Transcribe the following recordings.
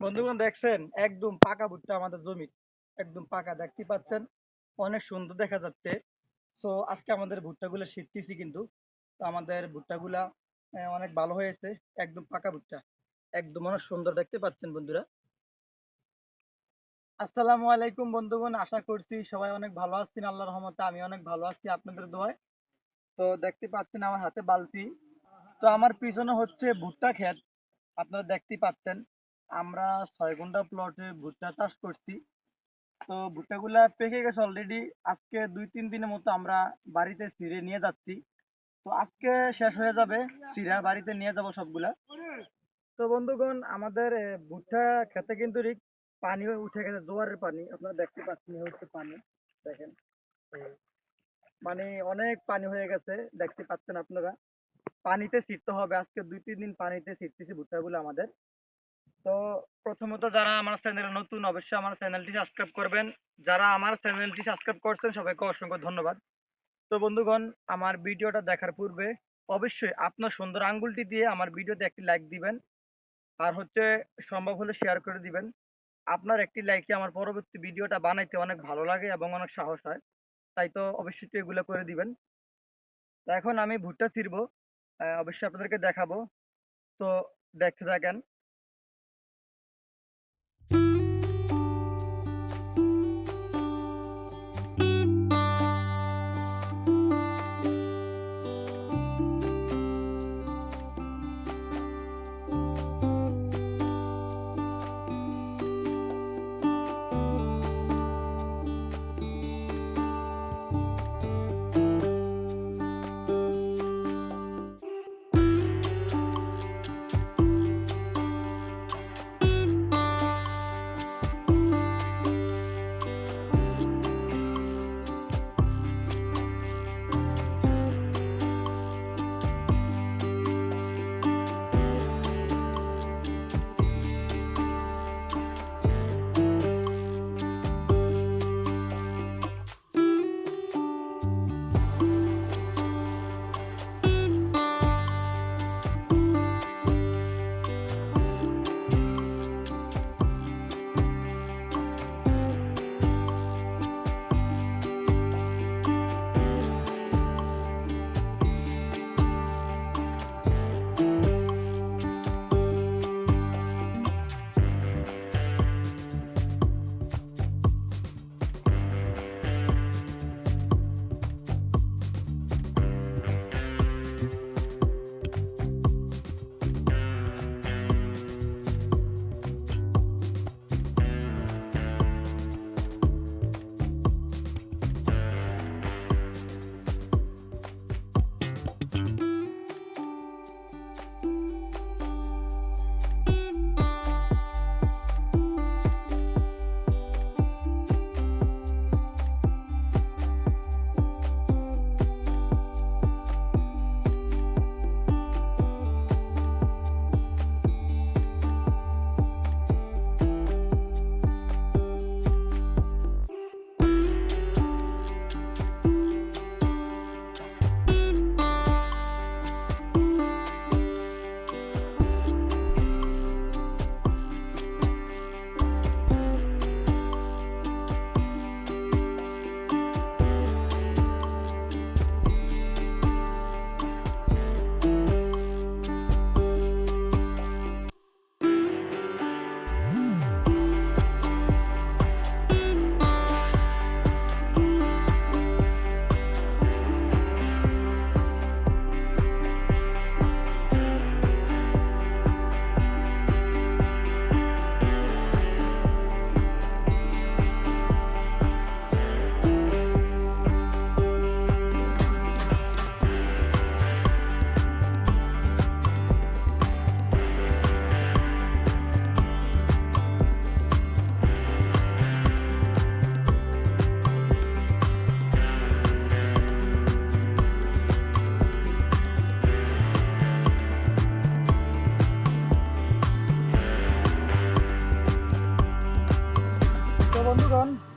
বন্ধুগণ দেখছেন, একদম পাকা ভুট্টা আমাদের জমি। একদম পাকা দেখতে পাচ্ছেন। অনেক সুন্দর দেখা যাচ্ছে। তো আজকে আমাদের ভুট্টাগুলো শীততেছি কিন্তু। তো আমাদের ভুট্টাগুলা অনেক ভালো হয়েছে। একদম পাকা ভুট্টা। একদম অনেক সুন্দর দেখতে পাচ্ছেন বন্ধুরা। আসসালামু আলাইকুম বন্ধুগণ, আশা করছি সবাই অনেক ভালো আছেন। আল্লাহর রহমতে আমি অনেক ভালো আছি আপনাদের দোয়ায়। তো দেখতে পাচ্ছেন আমার হাতে বালতি। তো আমার পিছনে হচ্ছে ভুট্টা ক্ষেত। আপনারা দেখতে পাচ্ছেন। আমরা ছয় ঘণ্টা প্লটে ভুট্টা চাষ করছি। তো ভুট্টা ভুট্টাগুলা পেকে গেছে অলরেডি আজকে দুই তিন দিনের মতো আমরা বাড়িতে ছিঁড়ে নিয়ে যাচ্ছি। তো আজকে শেষ হয়ে যাবে। চিরা বাড়িতে নিয়ে যাব সবগুলা। তো বন্ধুগণ, আমাদের ভুট্টা খেতে কিন্তু পানি উঠে গেছে, জোয়ারের পানি। আপনারা দেখতে পাচ্ছেন হচ্ছে পানি। দেখেন। মানে অনেক পানি হয়ে গেছে, দেখতে পাচ্ছেন আপনারা। পানিতে ছিটতে হবে। আজকে দুই তিন দিন পানিতে ছিটতেছি ভুট্টাগুলো আমাদের। তো প্রথমত যারা আমার চ্যানেলে নতুন, অবশ্যই আমার চ্যানেলটি সাবস্ক্রাইব করবেন। যারা আমার চ্যানেলটি সাবস্ক্রাইব করছেন, সবাইকে অসংখ্য ধন্যবাদ। তো বন্ধুগণ, আমার ভিডিওটা দেখার পূর্বে অবশ্যই আপনার সুন্দর আঙ্গুলটি দিয়ে আমার ভিডিওতে একটি লাইক দিবেন। আর হচ্ছে সম্ভব হলে শেয়ার করে দিবেন। আপনার একটি লাইকে আমার পরবর্তী ভিডিওটা বানাইতে অনেক ভালো লাগে এবং অনেক সাহস হয়। তাই তো অবশ্যই এগুলো করে দিবেন। এখন আমি ভুট্টা ছিড়বো। অবশ্যই আপনাদেরকে দেখাবো। তো দেখতে থাকেন।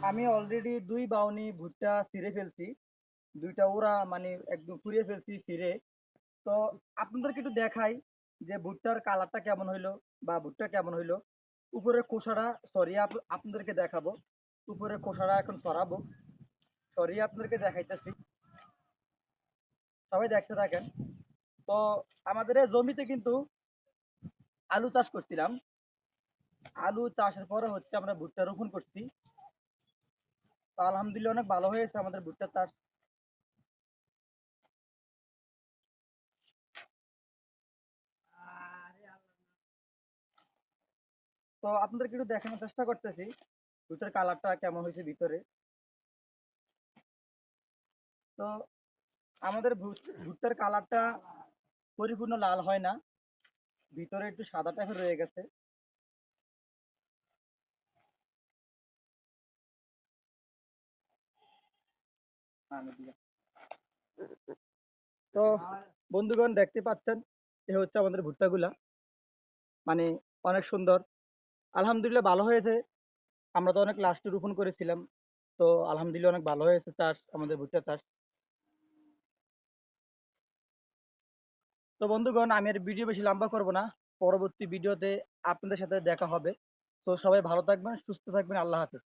আমি অলরেডি দুই বাউনি ভুট্টা ছিঁড়ে ফেলছি। দুইটা ওরা মানে একদম পুড়িয়ে ফেলছি ছিঁড়ে। তো আপনাদেরকে একটু দেখাই যে ভুট্টার কালারটা কেমন হইল বা ভুট্টা কেমন হইল। উপরের খোসাটা সরিয়ে আপ- আপনাদেরকে দেখাবো। উপরের খোসাটা এখন সরাবো। সরিয়ে আপনাদেরকে দেখাইতেছি। সবাই দেখতে থাকেন। তো আমাদের জমিতে কিন্তু আলু চাষ করছিলাম। আলু চাষের পরে হচ্ছে আমরা ভুট্টা রোপণ করছি। আলহামদুলিল্লাহ অনেক ভালো হয়েছে আমাদের ভুট্টা চাষ। তো আপনাদেরকে একটু দেখানোর চেষ্টা করতেছি ভুট্টার কালারটা কেমন হয়েছে ভিতরে। তো আমাদের ভুট্টার কালারটা পরিপূর্ণ লাল হয় না ভিতরে একটু সাদা টাইপের রয়ে গেছে। তো বন্ধুগণ দেখতে পাচ্ছেন, এ হচ্ছে আমাদের ভুট্টাগুলা। মানে অনেক সুন্দর। আলহামদুলিল্লাহ ভালো হয়েছে। আমরা তো অনেক লাস্টে রোপণ করেছিলাম। তো আলহামদুলিল্লাহ অনেক ভালো হয়েছে চাষ, আমাদের ভুট্টা চাষ। তো বন্ধুগণ, আমি আর ভিডিও বেশি লম্বা করব না। পরবর্তী ভিডিওতে আপনাদের সাথে দেখা হবে। তো সবাই ভালো থাকবেন, সুস্থ থাকবেন। আল্লাহ হাফেজ।